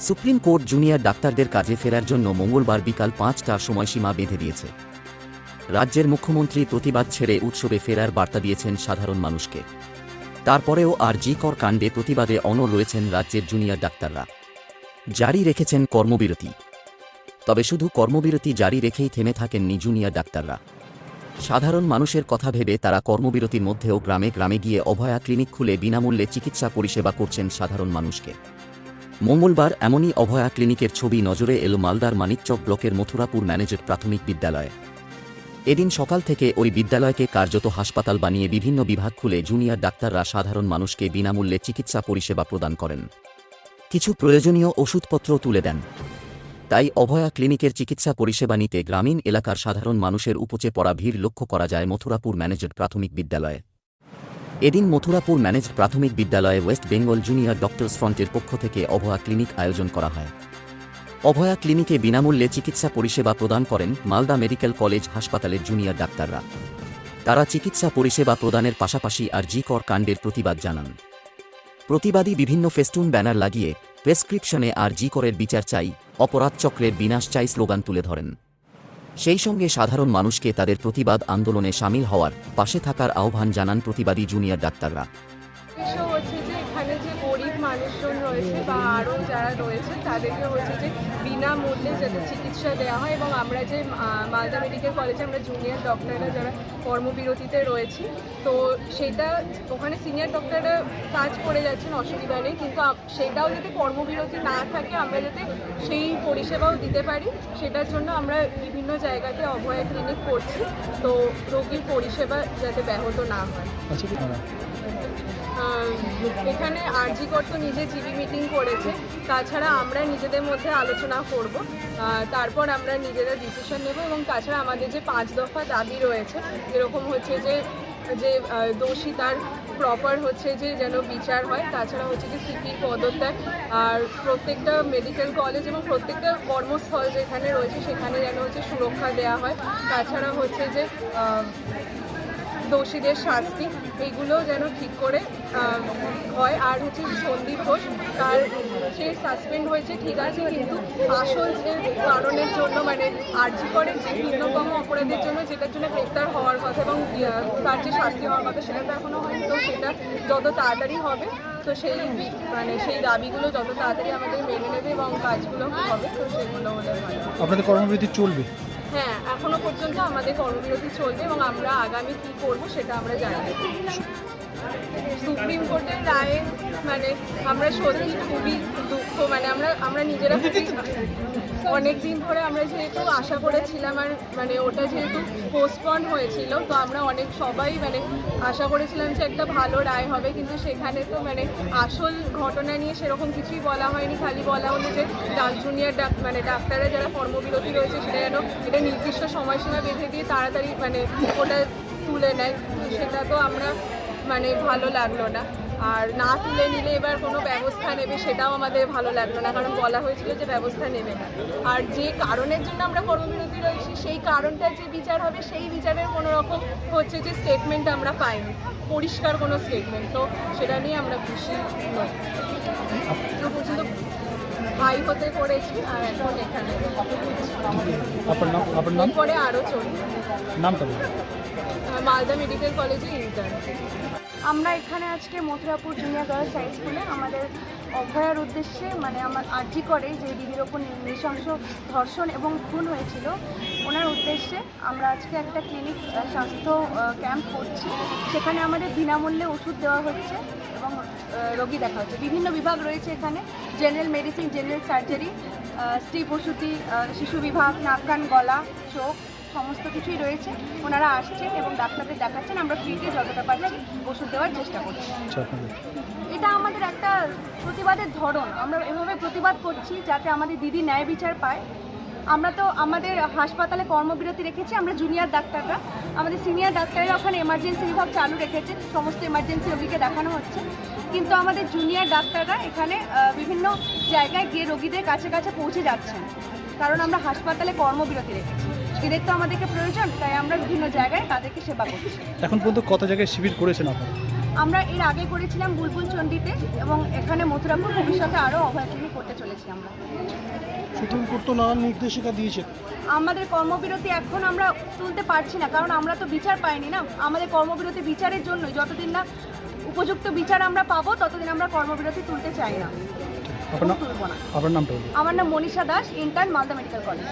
Supreme court junior ডাক্তারদের কাজে ফেরার জন্য মঙ্গলবার বিকাল পাঁচটার সময়সীমা বেঁধে দিয়েছে। রাজ্যের মুখ্যমন্ত্রী প্রতিবাদ ছেড়ে উৎসবে ফেরার বার্তা দিয়েছেন সাধারণ মানুষকে। তারপরেও আর জি কর কাণ্ডে প্রতিবাদে অনড় রয়েছেন রাজ্যের জুনিয়র ডাক্তাররা। জারি রেখেছেন কর্মবিরতি। তবে শুধু কর্মবিরতি জারি রেখেই থেমে থাকেননি জুনিয়র ডাক্তাররা। সাধারণ মানুষের কথা ভেবে তারা কর্মবিরতির মধ্যেও গ্রামে গ্রামে গিয়ে অভয়া ক্লিনিক খুলে বিনামূল্যে চিকিৎসা পরিষেবা করছেন সাধারণ মানুষকে। মঙ্গলবার এমনই অভয়া ক্লিনিকের ছবি নজরে এলো মালদার মানিকচক ব্লকের মথুরাপুর ম্যানেজড প্রাথমিক বিদ্যালয়ে। এদিন সকাল থেকে ওই বিদ্যালয়কে কার্যত হাসপাতাল বানিয়ে বিভিন্ন বিভাগ খুলে জুনিয়র ডাক্তাররা সাধারণ মানুষকে বিনামূল্যে চিকিৎসা পরিষেবা প্রদান করেন। কিছু প্রয়োজনীয় ওষুধপত্র তুলে দেন। তাই অভয়া ক্লিনিকের চিকিৎসা পরিষেবা নিতে গ্রামীণ এলাকার সাধারণ মানুষের উপচে পড়া ভিড় লক্ষ্য করা যায় মথুরাপুর ম্যানেজড প্রাথমিক বিদ্যালয়ে। এদিন মথুরাপুর ম্যানেজড প্রাথমিক বিদ্যালয়ে ওয়েস্ট বেঙ্গল জুনিয়র ডক্টরস ফ্রন্টের পক্ষ থেকে অভয়া ক্লিনিক আয়োজন করা হয়। অভয়া ক্লিনিকে বিনামূল্যে চিকিৎসা পরিষেবা প্রদান করেন মালদা মেডিকেল কলেজ হাসপাতালের জুনিয়র ডাক্তাররা। তারা চিকিৎসা পরিষেবা প্রদানের পাশাপাশি আর জি কর কাণ্ডের প্রতিবাদ জানান। প্রতিবাদী বিভিন্ন ফেস্টুন ব্যানার লাগিয়ে প্রেসক্রিপশনে আর জি করের বিচার চাই, অপরাধ চক্রের বিনাশ চাই স্লোগান তুলে ধরেন। সেই সঙ্গে সাধারণ মানুষকে তাদের প্রতিবাদ আন্দোলনে সামিল হওয়ার পাশে থাকার আহ্বান জানান প্রতিবাদী জুনিয়র ডাক্তাররা। রয়েছে বা আরও যারা রয়েছে তাদেরকে হচ্ছে যে বিনামূল্যে যাতে চিকিৎসা দেওয়া হয় এবং আমরা যে মালদা মেডিকেল কলেজে আমরা জুনিয়র ডক্টররা যারা কর্মবিরতিতে রয়েছি তো সেটা ওখানে সিনিয়র ডক্টররা কাজ করে যাচ্ছেন অসুবিধা নেই কিন্তু সেটাও যাতে কর্মবিরতি না থাকে আমরা যাতে সেই পরিষেবাও দিতে পারি সেটার জন্য আমরা বিভিন্ন জায়গাতে অভয়া ক্লিনিক করছি তো রোগীর পরিষেবা যাতে ব্যাহত না হয়। আহ, এখানে আরজি তো নিজে জিবি মিটিং করেছে। তাছাড়া আমরা নিজেদের মধ্যে আলোচনা করব। তারপর আমরা নিজেরা ডিসিশন নেব এবং তাছাড়া আমাদের যে পাঁচ দফা দাবি রয়েছে যেরকম হচ্ছে যে যে দোষী তার প্রপার হচ্ছে যে যেন বিচার হয়। তাছাড়া হচ্ছে যে সিপির পদত্যাগ আর প্রত্যেকটা মেডিকেল কলেজ এবং প্রত্যেকটা কর্মস্থল যেখানে রয়েছে, সেখানে যেন হচ্ছে সুরক্ষা দেওয়া হয়। তাছাড়া হচ্ছে যে দোষীদের শাস্তি এইগুলো যেন ঠিক করে হয়। আর হচ্ছে সন্দীপ ঘোষ, তার সে সাসপেন্ড হয়েছে, ঠিক আছে, কিন্তু আসল যে কারণের জন্য মানে আর্জি করে যে ভিন্নতম অপরাধের জন্য, যেটার জন্য গ্রেপ্তার হওয়ার কথা এবং তার যে শাস্তি হওয়ার কথা, সেটা তো এখনও হয়নি। তো সেটা যত তাড়াতাড়ি হবে, তো সেই মানে সেই দাবিগুলো যত তাড়াতাড়ি আমাদের মেনে নেবে এবং কাজগুলো হবে, তো সেগুলো ভালো আপনাদের কর্মবিরতি চলবে? এখনও পর্যন্ত আমাদের কর্মবিরতি চলবে এবং আমরা আগামী কি করব সেটা আমরা জানি সুপ্রিম কোর্টের রায়ে মানে আমরা সত্যি খুবই আমরা নিজেরা অনেক দিন ধরে আমরা যেহেতু আশা করেছিলাম আর মানে ওটা যেহেতু পোস্টপন্ড হয়েছিল, তো আমরা অনেক সবাই মানে আশা করেছিলাম যে একটা ভালো রায় হবে, কিন্তু সেখানে তো মানে আসল ঘটনা নিয়ে সেরকম কিছুই বলা হয়নি, খালি বলা হলো যে জুনিয়র ডাক মানে ডাক্তাররা যারা কর্মবিরতি রয়েছে সেটা যেন এটা নির্দিষ্ট সময়সীমা বেঁধে দিয়ে তাড়াতাড়ি মানে ওটা তুলে নেয়। সেটা তো আমরা মানে ভালো লাগল না। আর না তুলে নিলে এবার কোনো ব্যবস্থা নেবে সেটাও আমাদের ভালো লাগল না কারণ বলা হয়েছিল যে ব্যবস্থা নেবে না। আর যে কারণের জন্য আমরা কর্মবিরতি রয়েছি সেই কারণটা যে বিচার হবে সেই বিচারের কোনো রকম হচ্ছে যে স্টেটমেন্ট আমরা পাইনি। পরিষ্কার কোনো স্টেটমেন্ট তো সেটা নিয়ে আমরা খুশি নই। পর্যন্ত ভাই হতে করেছি আর এখন এখানে এরপরে আরও নামটা মালদা মেডিকেল কলেজে ইন্টার্ন আমরা এখানে আজকে মথুরাপুর জুনিয়র গার্লস হাই স্কুলে আমাদের অভয়ার উদ্দেশ্যে মানে আমার আর্জি করে যে দিদির ওপর নৃশংস ধর্ষণ এবং খুন হয়েছিল, ওনার উদ্দেশ্যে আমরা আজকে একটা ক্লিনিক স্বাস্থ্য ক্যাম্প করছি। সেখানে আমাদের বিনামূল্যে ওষুধ দেওয়া হচ্ছে এবং রোগী দেখা হচ্ছে। বিভিন্ন বিভাগ রয়েছে এখানে জেনারেল মেডিসিন জেনারেল সার্জারি স্ত্রী প্রসূতি শিশু বিভাগ, নাক, কান, গলা, চোখ। সমস্ত কিছুই রয়েছে। ওনারা আসছেন এবং ডাক্তারদের দেখাচ্ছেন। আমরা ফ্রিতে যতটা পারছি ওষুধ দেওয়ার চেষ্টা করছি। আচ্ছা এটা আমাদের একটা প্রতিবাদের ধরন। আমরা এভাবে প্রতিবাদ করছি যাতে আমাদের দিদি ন্যায় বিচার পায়। আমরা তো আমাদের হাসপাতালে কর্মবিরতি রেখেছি। আমরা জুনিয়র ডাক্তাররা। আমাদের সিনিয়র ডাক্তাররা ওখানে এমার্জেন্সি বিভাগ চালু রেখেছেন সমস্ত এমার্জেন্সি রোগীকে দেখানো হচ্ছে। কিন্তু আমাদের জুনিয়র ডাক্তাররা এখানে বিভিন্ন জায়গায় গিয়ে রোগীদের কাছে কাছে পৌঁছে যাচ্ছেন। কারণ আমরা হাসপাতালে কর্মবিরতি রেখেছি। এদের তো আমাদেরকে প্রয়োজন তাই আমরা বিভিন্ন জায়গায় তাদেরকে সেবা করছি। এখন পর্যন্ত কত জায়গায় শিবির করেছেন আপনারা? আমরা এর আগে করেছিলাম বুলবুল চণ্ডীতে এবং এখানে মথুরাপুর ভবিষ্যতে আরও অভয় করতে চলেছি আমরা। সুপ্রিম কোর্ট তো নানান নির্দেশিকা দিয়েছে। আমাদের কর্মবিরতি এখন আমরা তুলতে পারছি না কারণ আমরা তো বিচার পাইনি না। আমাদের কর্মবিরতি বিচারের জন্যই যতদিন না উপযুক্ত বিচার আমরা পাবো ততদিন আমরা কর্মবিরতি তুলতে চাই না। আপনার নাম তুলবো না। আপনার নামটা আমার নাম Manisha Das intern Malda medical college